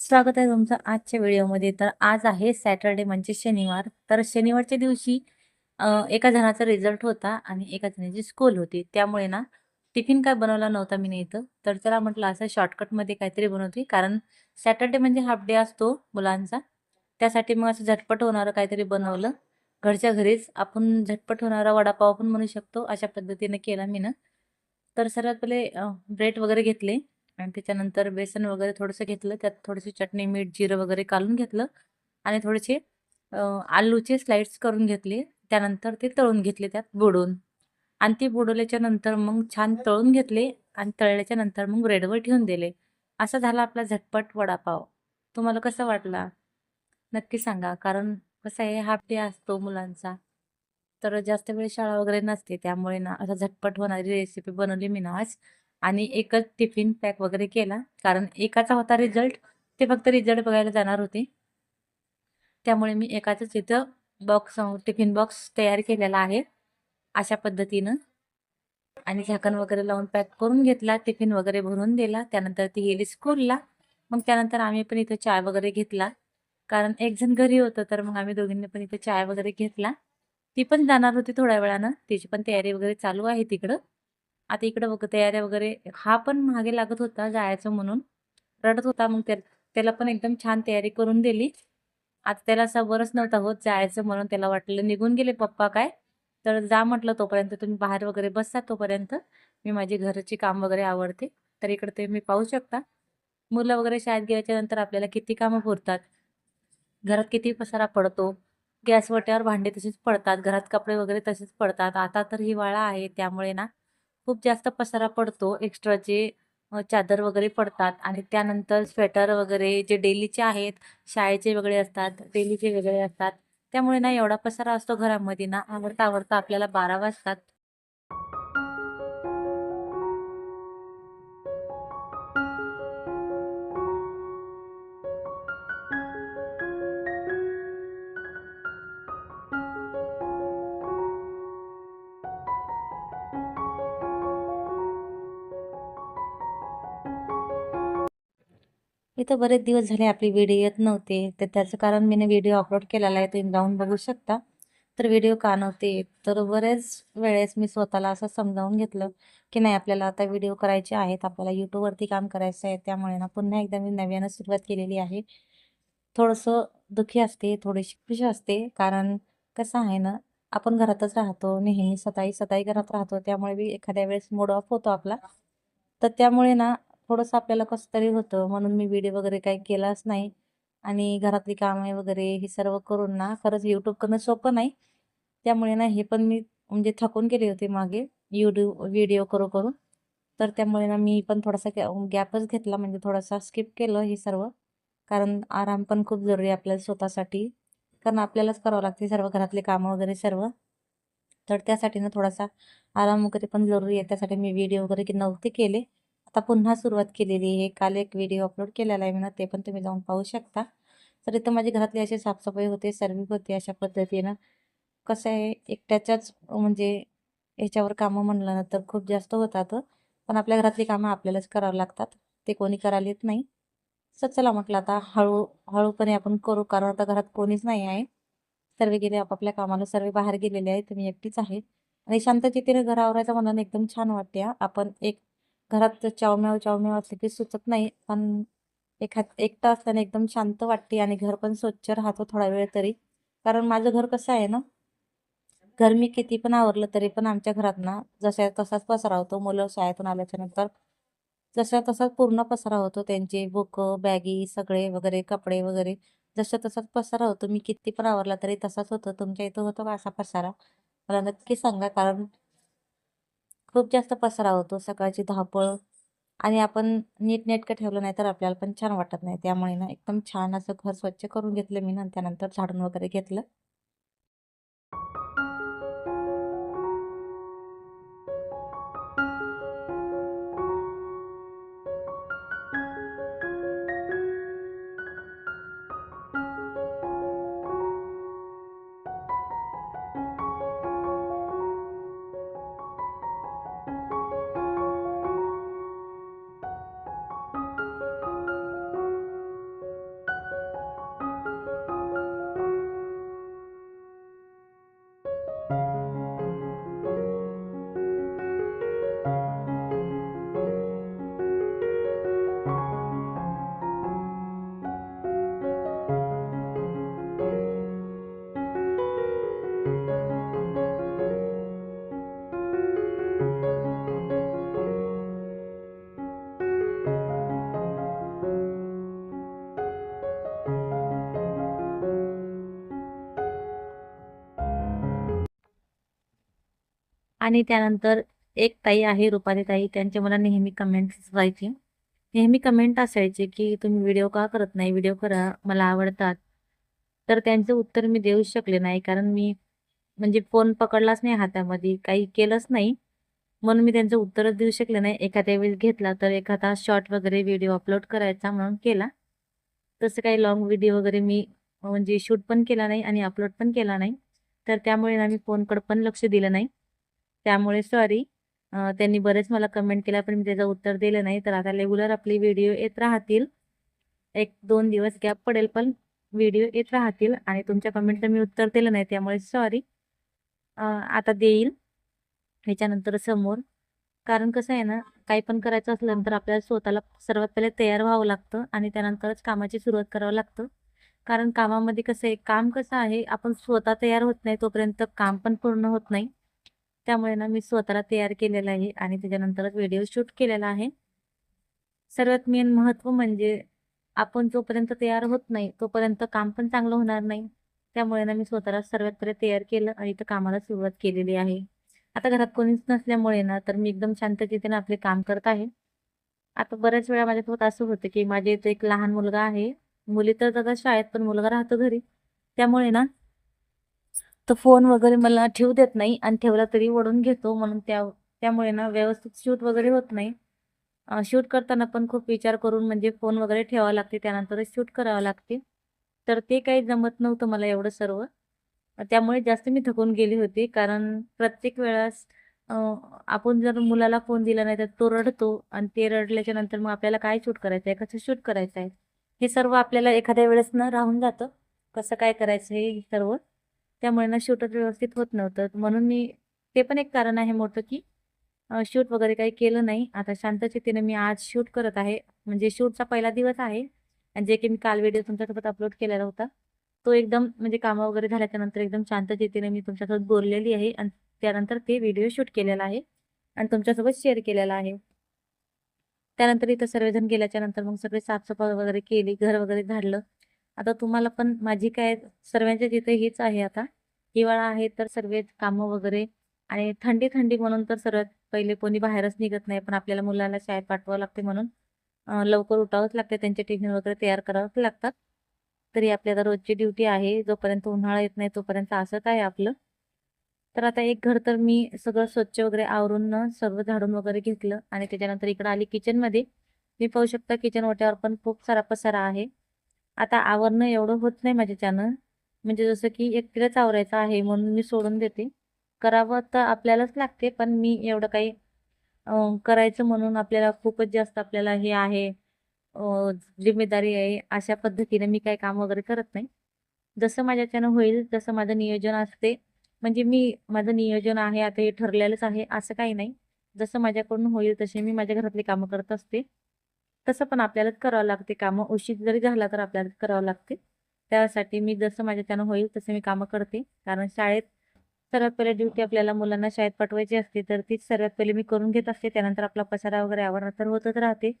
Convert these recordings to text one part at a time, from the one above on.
स्वागत आहे तुमचं आजच्या व्हिडिओमध्ये. तर आज आहे सॅटर्डे म्हणजे शनिवार. तर शनिवारच्या दिवशी एका जणाचा रिझल्ट होता आणि एका जणाची स्कूल होती. त्यामुळे ना टिफिन काय बनवला नव्हता मी इथं. तर त्याला म्हटलं असं शॉर्टकटमध्ये काहीतरी बनवते कारण सॅटर्डे म्हणजे हाफ डे असतो मुलांचा. त्यासाठी मग असं झटपट होणारं काहीतरी बनवलं. घरच्या घरीच आपण झटपट होणारा वडापाव पण म्हणू शकतो. अशा पद्धतीने केला मी ना. तर सर्वात पहिले ब्रेड वगैरे घेतले. आणि त्याच्यानंतर बेसन वगैरे थोडंसं घेतलं त्यात थोडीशी चटणी मीठ जिरं वगैरे काढून घेतलं आणि थोडेसे आलूचे स्लाइड्स करून घेतले. त्यानंतर ते तळून घेतले त्यात बुडून. आणि ते बुडवल्याच्या नंतर मग छान तळून घेतले आणि तळल्याच्या नंतर मग ब्रेडवर ठेवून दिले. असा झाला आपला झटपट वडापाव. तुम्हाला कसं वाटला? नक्की सांगा. कारण कसं आहे हाफ डे असतो मुलांचा. तर जास्त वेळ शाळा वगैरे नसते त्यामुळे ना असा झटपट होणारी रेसिपी बनवली मी ना आज. आणि एकच टिफिन पॅक वगैरे केला. कारण एकाचा होता रिझल्ट ते फक्त रिझल्ट बघायला जाणार होते. त्यामुळे मी एकाच इथं बॉक्स टिफिन बॉक्स तयार केलेला आहे. अशा पद्धतीनं. आणि झाकण वगैरे लावून पॅक करून घेतला टिफिन वगैरे भरून दिला. त्यानंतर ती गेली स्कूलला मग त्यानंतर आम्ही पण इथं चाय वगैरे घेतला. कारण एक जण घरी होतं तर मग आम्ही दोघींनी पण इथं चाय वगैरे घेतला. ती पण जाणार होती थोड्या वेळानं. तिची पण तयारी वगैरे चालू आहे तिकडं. आता इकडं बघ तयाऱ्या वगैरे हा पण मागे लागत होता जायचं म्हणून. रडत होता मग त्या त्याला पण एकदम छान तयारी करून दिली. आता त्याला सवरच नव्हता होत जायचं म्हणून त्याला वाटलं निघून गेले पप्पा काय? तर जा म्हटलं तोपर्यंत तुम्ही बाहेर वगैरे बसता तोपर्यंत. मी माझी घरची काम वगैरे आवडते तर इकडे तुम्ही पाहू शकता. मुलं वगैरे शाळेत गेल्याच्यानंतर आपल्याला किती कामं पुरतात. घरात किती पसारा पडतो. गॅस वाट्यावर भांडे तसेच पडतात. घरात कपडे वगैरे तसेच पडतात. आता तर हिवाळा आहे त्यामुळे ना खूप जास्त पसारा पडतो एक्स्ट्राचे चादर वगैरे पडतात आणि त्यानंतर स्वेटर वगैरे जे डेलीचे आहेत शाळेचे वेगळे असतात डेलीचे वेगळे असतात. त्यामुळे ना एवढा पसारा असतो घरामध्ये ना आवडता आवडता आपल्याला बारा वाजतात. इथं बरेच दिवस झाले आपली व्हिडिओ येत नव्हते. तर त्याचं कारण मी व्हिडिओ अपलोड केलेला आहे तुम्ही जाऊन बघू शकता. तर व्हिडिओ का नव्हते तर बरेच वेळेस मी स्वतःला असं समजावून घेतलं की नाही आपल्याला आता व्हिडिओ करायचे आहेत आपल्याला यूट्यूबवरती काम करायचं आहे त्यामुळे ना पुन्हा एकदा मी नव्यानं सुरुवात केलेली आहे. थोडंसं दुःखी असते थोडीशी खुशी असते कारण कसं आहे ना आपण घरातच राहतो नेहमी सताई सताई घरात राहतो त्यामुळे बी एखाद्या वेळेस मूड ऑफ होतो आपला. तर त्यामुळे ना थोडंसं आपल्याला कसं तरी होतं. म्हणून मी व्हिडिओ वगैरे काही केलाच नाही. आणि घरातली कामे वगैरे हे सर्व करून ना खरंच यूट्यूब करणं सोपं नाही. त्यामुळे ना हे पण मी म्हणजे थकून गेले होते मागे. युट्यूब व्हिडिओ करू करून तर त्यामुळे ना मी पण थोडासा गॅपच घेतला. म्हणजे थोडासा स्किप केलं हे सर्व. कारण आराम पण खूप जरुरी आहे आपल्याला स्वतःसाठी. कारण आपल्यालाच करावं लागते सर्व घरातले कामं वगैरे सर्व. तर त्यासाठी ना थोडासा आराम वगैरे पण जरुरी आहे. त्यासाठी मी व्हिडिओ वगैरे की नव्हते केले. आता पुन्हा सुरुवात केलेली आहे. काल एक व्हिडिओ अपलोड केलेला आहे म्हणा ते पण तुम्ही जाऊन पाहू शकता. तर इथं माझी घरातली अशी साफसफाई होते सर्विंग होते अशा पद्धतीनं. कसं आहे एकट्याच्याच म्हणजे ह्याच्यावर कामं म्हणलं ना तर खूप जास्त होतात. पण आपल्या घरातली कामं आपल्यालाच करावं लागतात. ते कोणी करायला येत नाही. सर चला म्हटलं आता हळू हळूपणे आपण करू कारण आता घरात कोणीच नाही आहे. सर्व गेले आपापल्या कामाला सर्व बाहेर गेलेले आहेत तुम्ही एकटीच आहे. आणि शांतचितीने घर आवरायचं मला एकदम छान वाटते आपण एक घरात चावम्याव चावम्याव असले की सुचत नाही. पण एखाद एकटा असताना एकदम शांत वाटते आणि घर पण स्वच्छ राहतो थोडा वेळ तरी. कारण माझं घर कसं आहे ना घर मी किती पण आवरलं तरी पण आमच्या घरात ना जशा तसाच पसरा होतो. मुलं शाळेतून आल्याच्यानंतर जशा तसाच पूर्ण पसरा होतो. त्यांचे बुकं बॅगी सगळे वगैरे कपडे वगैरे जसं तसाच पसारा होतो. मी किती पण आवरला तरी तसाच होतो. तुमच्या इथं होतो का असा पसारा? मला नक्की सांगा. कारण खूप जास्त पसारा होतो सकाळची धावपळ आणि आपण नीटनेटकं ठेवलं नाही तर आपल्याला पण छान वाटत नाही. त्यामुळे ना एकदम छान असं घर स्वच्छ करून घेतलं मी ना त्यानंतर झाडून वगैरे घेतलं. आणि त्यानंतर एक ताई आहे रुपाली ताई. त्यांचे मला नेहमी कमेंट्स व्हायचे नेहमी कमेंट असायचे की तुम्ही व्हिडिओ का करत नाही? व्हिडिओ करा. मला आवडतात. तर त्यांचं उत्तर मी देऊ शकले नाही. कारण मी म्हणजे फोन पकडलाच नाही हातामध्ये. काही केलंच नाही. म्हणून मी त्यांचं उत्तरच देऊ शकले नाही. एखाद्या वेळेस घेतला तर एखादा शॉर्ट वगैरे व्हिडिओ अपलोड करायचा म्हणून केला. तसं काही लॉंग व्हिडिओ वगैरे मी म्हणजे शूट पण केला नाही आणि अपलोड पण केला नाही. तर त्यामुळे ना मी फोनकडं पण लक्ष दिलं नाही. त्यामुळे सॉरी त्यांनी बरेच मला कमेंट केला पण मी त्याचं उत्तर दिलं नाही. तर आता रेग्युलर आपले व्हिडिओ येत राहतील. एक दोन दिवस गॅप पडेल पण व्हिडिओ येत राहतील. आणि तुमच्या कमेंटचं मी उत्तर दिलं नाही त्यामुळे सॉरी आता देईल. ह्याच्यानंतर समोर. कारण कसं आहे ना काही पण करायचं असलं तर आपल्याला स्वतःला सर्वात पहिले तयार व्हावं लागतं आणि त्यानंतरच कामाची सुरुवात करावं लागतं. कारण कामामध्ये कसं आहे काम कसं आहे आपण स्वतः तयार होत नाही तोपर्यंत काम पण पूर्ण होत नाही. त्यामुळे ना मी स्वतःला तयार केलेलं आहे आणि त्याच्यानंतरच व्हिडिओ शूट केलेला आहे. सर्वात मेन महत्त्व म्हणजे आपण जोपर्यंत तयार होत नाही तोपर्यंत काम पण चांगलं होणार नाही. त्यामुळे ना मी स्वतःला सर्वात पहिले तयार केलं आणि इथं कामाला सुरुवात केलेली आहे. आता घरात कोणीच नसल्यामुळे ना तर मी एकदम शांततेने आपले काम करत आहे. आता बऱ्याच वेळा माझ्यासोबत असं होतं की माझ्या इथं एक लहान मुलगा आहे. मुली तर दादा शाळेत पण मुलगा राहतो घरी. त्यामुळे ना तर फोन वगैरे मला ठेवू देत नाही आणि ठेवला तरी ओढून घेतो. म्हणून त्या त्यामुळे ना व्यवस्थित शूट वगैरे होत नाही. शूट करताना पण खूप विचार करून म्हणजे फोन वगैरे ठेवावा लागते. त्यानंतरच शूट करावं लागते. तर ते काही जमत नव्हतं मला एवढं सर्व. त्यामुळे जास्त मी थकून गेली होती. कारण प्रत्येक वेळेस आपण जर मुलाला फोन दिला नाही तर तो रडतो. आणि ते रडल्याच्या नंतर मग आपल्याला काय शूट करायचं आहे? कसं शूट करायचं आहे? हे सर्व आपल्याला एखाद्या वेळेस न राहून जातं. कसं काय करायचं हे सर्व. त्यामुळे ना शूटच व्यवस्थित होत नव्हतं. म्हणून मी ते पण एक कारण आहे मोठं की शूट वगैरे काही केलं नाही. आता शांतचितीने मी आज शूट करत आहे. म्हणजे शूटचा पहिला दिवस आहे. आणि जे की मी काल व्हिडिओ तुमच्यासोबत अपलोड केलेला होता. तो एकदम म्हणजे कामं वगैरे झाल्याच्यानंतर एकदम शांतचितीने मी तुमच्यासोबत बोललेली आहे. आणि त्यानंतर ते व्हिडिओ शूट केलेला आहे. आणि तुमच्यासोबत शेअर केलेला आहे. त्यानंतर इथं सर्वजण गेल्याच्यानंतर मग सगळे साफसफाई वगैरे केली. घर वगैरे झाडलं. आता तुम्हाला पण माझी काय सर्वांच्या तिथे हीच आहे आता. हिवाळा आहे तर सर्व कामं वगैरे आणि थंडी थंडी म्हणून तर सर्वात पहिले कोणी बाहेरच निघत नाही पण आपल्याला मुलाला शाळेत पाठवावं लागते म्हणून लवकर उठावंच लागते. त्यांचे टिफिन वगैरे तयार करावंच लागतात. तरी आपली आता रोजची ड्युटी आहे. जोपर्यंत उन्हाळा येत नाही तोपर्यंत असंच आहे आपलं. तर आता एक घर तर मी सगळं स्वच्छ वगैरे आवरून सर्व झाडून वगैरे घेतलं आणि त्याच्यानंतर इकडं आली किचनमध्ये मी पाहू शकता किचन ओट्यावर पण खूप सारा पसारा आहे. आता आवरणं एवढं होत नाही माझ्याच्यानं. म्हणजे जसं की एकटीलाच आवरायचं आहे म्हणून मी सोडून देते. करावं तर आपल्यालाच लागते पण मी एवढं काही करायचं म्हणून आपल्याला खूपच जास्त आपल्याला हे आहे जिम्मेदारी आहे अशा पद्धतीने मी काही काम वगैरे करत नाही. जसं माझ्याच्यानं होईल तसं माझं नियोजन असते. म्हणजे मी माझं नियोजन आहे आता हे ठरलेलंच आहे असं काही नाही. जसं माझ्याकडून होईल तसे मी माझ्या घरातली कामं करत असते. तसं पण आपल्यालाच करावं लागते कामं. उशीर जरी झाला तर आपल्यालाच करावं लागते. त्यासाठी मी जसं माझ्याच्यानं होईल तसं मी कामं करते. कारण शाळेत सर्वात पहिले ड्युटी आपल्याला मुलांना शाळेत पाठवायची असते तर तीच सर्वात पहिले मी करून घेत असते. त्यानंतर आपला पसारा वगैरे आवरण तर होतच राहते.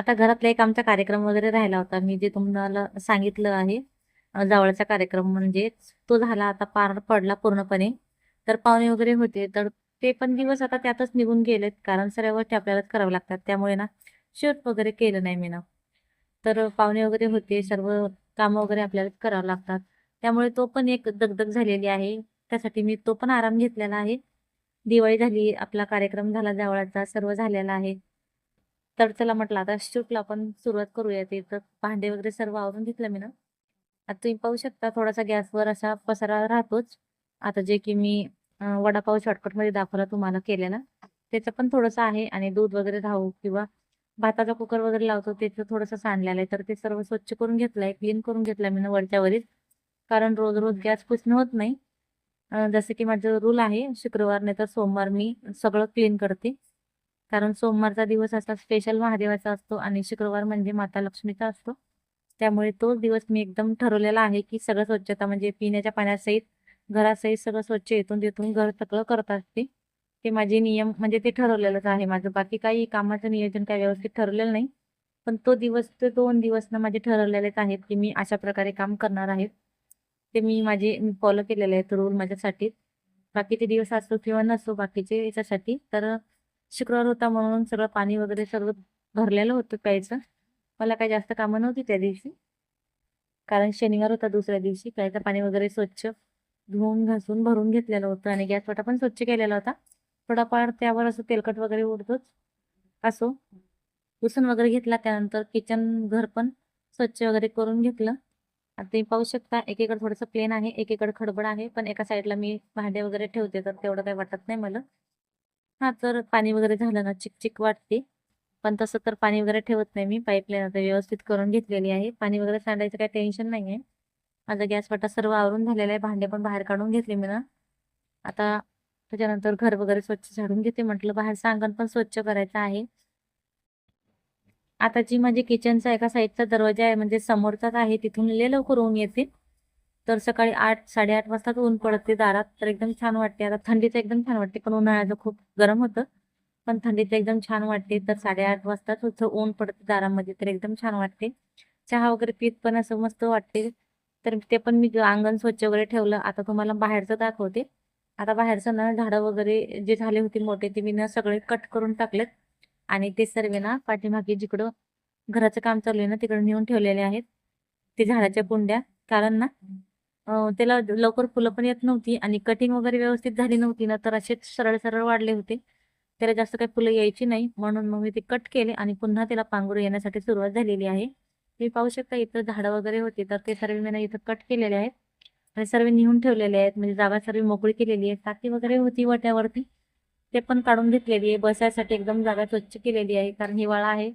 आता घरातला एक आमचा कार्यक्रम वगैरे राहिला होता. मी जे तुम्हाला सांगितलं आहे जवळचा कार्यक्रम म्हणजे तो झाला आता पार पडला पूर्णपणे. तर पाहुणे वगैरे होते तर ते पण दिवस आता त्यातच निघून गेलेत. कारण सर्व गोष्टी आपल्यालाच करावं लागतात. त्यामुळे ना शूट वगैरे केलं नाही मी ना. तर पाहुणे वगैरे होते सर्व कामं वगैरे आपल्यालाच करावं लागतात. त्यामुळे तो पण एक दगदग झालेली आहे. त्यासाठी मी तो पण आराम घेतलेला आहे. दिवाळी झाली आपला कार्यक्रम झाला जवळचा सर्व झालेला आहे. तर चला म्हटलं आता शूटला आपण सुरुवात करूया. ते तर भांडे वगैरे सर्व आवरून घेतलं मी ना. आता तुम्ही पाहू शकता थोडासा गॅसवर असा पसारा राहतोच. आता जे की मी वडापाव शॉर्टकटमध्ये दाखवला तुम्हाला केलेला. त्याचं पण थोडंसं आहे आणि दूध वगैरे राहू किंवा भाताचा कुकर वगैरे लावतो त्याचं थोडंसं सांडलेलं आहे. तर ते सर्व स्वच्छ करून घेतलंय क्लीन करून घेतलंय मी वरच्या वरीच कारण रोज रोज गॅस पुसणं होत नाही. जसं की माझं रूल आहे शुक्रवार नाही तर सोमवार मी सगळं क्लीन करते. कारण सोमवारचा दिवस असा स्पेशल महादेवाचा असतो आणि शुक्रवार म्हणजे माता लक्ष्मीचा असतो. त्यामुळे तोच दिवस मी एकदम ठरवलेला आहे की सगळं स्वच्छता म्हणजे पिण्याच्या पाण्यासहित घरासहित सगळं स्वच्छ येथून तिथून घर सगळं करत असते. ते माझे नियम म्हणजे ते ठरवलेलंच आहे माझं. बाकी काही कामाचं नियोजन काही व्यवस्थित ठरवलेलं नाही. पण तो दिवस ते दोन दिवस ना माझे ठरवलेलेच आहेत की मी अशा प्रकारे काम करणार आहे. ते मी माझे फॉलो केलेले आहेत रूल माझ्यासाठी. बाकीचे दिवस असो किंवा नसो बाकीचे याच्यासाठी. तर शुक्रवार होता म्हणून सगळं पाणी वगैरे सगळं भरलेलं होतं प्यायचं. मला काही जास्त कामं नव्हती त्या दिवशी. कारण शनिवार होता दुसऱ्या दिवशी. प्यायचं पाणी वगैरे स्वच्छ धुवून घासून भरून घेतलेलं होतं आणि गॅस वाटा पण स्वच्छ केलेला होता. थोडाफार त्यावर असं तेलकट वगैरे उडतोच असो. पुसून वगैरे घेतला. त्यानंतर किचन घर पण स्वच्छ वगैरे करून घेतलं. आता तुम्ही पाहू शकता एकीकडे थोडंसं प्लेन आहे एकीकडे खडबड आहे. पण एका साईडला मी भांडे वगैरे ठेवते तर तेवढं काही वाटत नाही मला. हा तर पाणी वगैरे झालं ना चिकचिक वाटते. पण तसं तर पाणी वगैरे ठेवत नाही मी. पाईपलाईन आता व्यवस्थित करून घेतलेली आहे. पाणी वगैरे सांडायचं काही टेन्शन नाही आहे माझा गॅस वाटा सर्व आवरून झालेला आहे. भांडे पण बाहेर काढून घेतले मी ना. आता त्याच्यानंतर घर वगैरे स्वच्छ झाडून घेते म्हटलं. बाहेरचं अंगण पण स्वच्छ करायचं आहे. आता जी माझी किचनचा एका साईडचा दरवाजा आहे म्हणजे समोरचाच आहे तिथून लय लवकर होऊन येते. तर सकाळी आठ साडेआठ वाजताच ऊन पडते दारात. तर एकदम छान वाटते. आता थंडीचं एकदम छान वाटते पण उन्हाळ्याचं खूप गरम होतं. पण थंडीचं एकदम छान वाटते. तर साडेआठ वाजताच ऊन पडते दारामध्ये तर एकदम छान वाटते. चहा वगैरे पीत पण असं मस्त वाटते. तर ते पण मी अंगण स्वच्छ वगैरे ठेवलं. आता तुम्हाला बाहेरचं दाखवते. आता बाहेरचं ना झाडं वगैरे जे झाले होते मोठे ते मी ना सगळे कट करून टाकलेत. आणि ते सर्व ना पाठीमागे जिकडं घराचं काम चालू आहे ना तिकडे नेऊन ठेवलेले आहेत. ते झाडाच्या कुंड्या. कारण ना त्याला लवकर फुलं पण येत नव्हती आणि कटिंग वगैरे व्यवस्थित झाली नव्हती ना तर असेच सरळ सरळ वाढले होते. त्याला जास्त काही फुलं यायची नाही म्हणून मग मी ते कट केले आणि पुन्हा त्याला पांघरू येण्यासाठी सुरुवात झालेली आहे. तुम्ही पाहू शकता इथं झाडं वगैरे होते तर ते सर्व मी इथं कट केलेले आहेत. आणि सर्व नेऊन ठेवलेले आहेत म्हणजे जागा सर्व मोकळी केलेली आहे. टाकी वगैरे होती वट्यावरती ते पण काढून घेतलेली आहे. बसायसाठी एकदम जागा स्वच्छ केलेली आहे कारण हिवाळा आहे.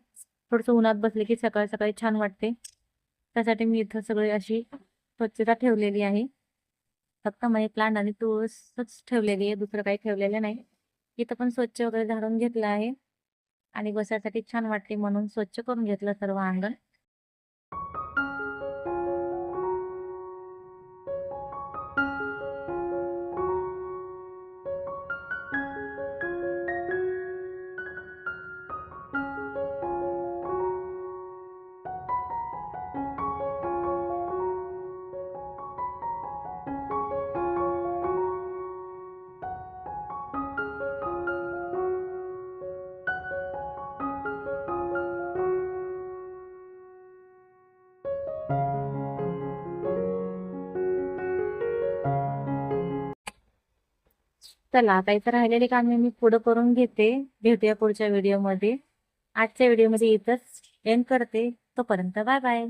थोडंसं उन्हात बसले की सकाळी सकाळी छान वाटते. त्यासाठी मी इथं सगळी अशी स्वच्छता ठेवलेली आहे. फक्त म्हणजे मनी प्लांट आणि तुळसच ठेवलेली आहे दुसरं काही ठेवलेलं नाही. इथं पण स्वच्छ वगैरे झाडून घेतलं आहे. आणि बसायसाठी छान वाटते म्हणून स्वच्छ करून घेतलं सर्व अंगण. चला आता इथं राहिलेले कामे मी पुढं करून घेते. भेटूया पुढच्या व्हिडिओमध्ये आजच्या व्हिडिओमध्ये इथंच एंड करते. तोपर्यंत बाय बाय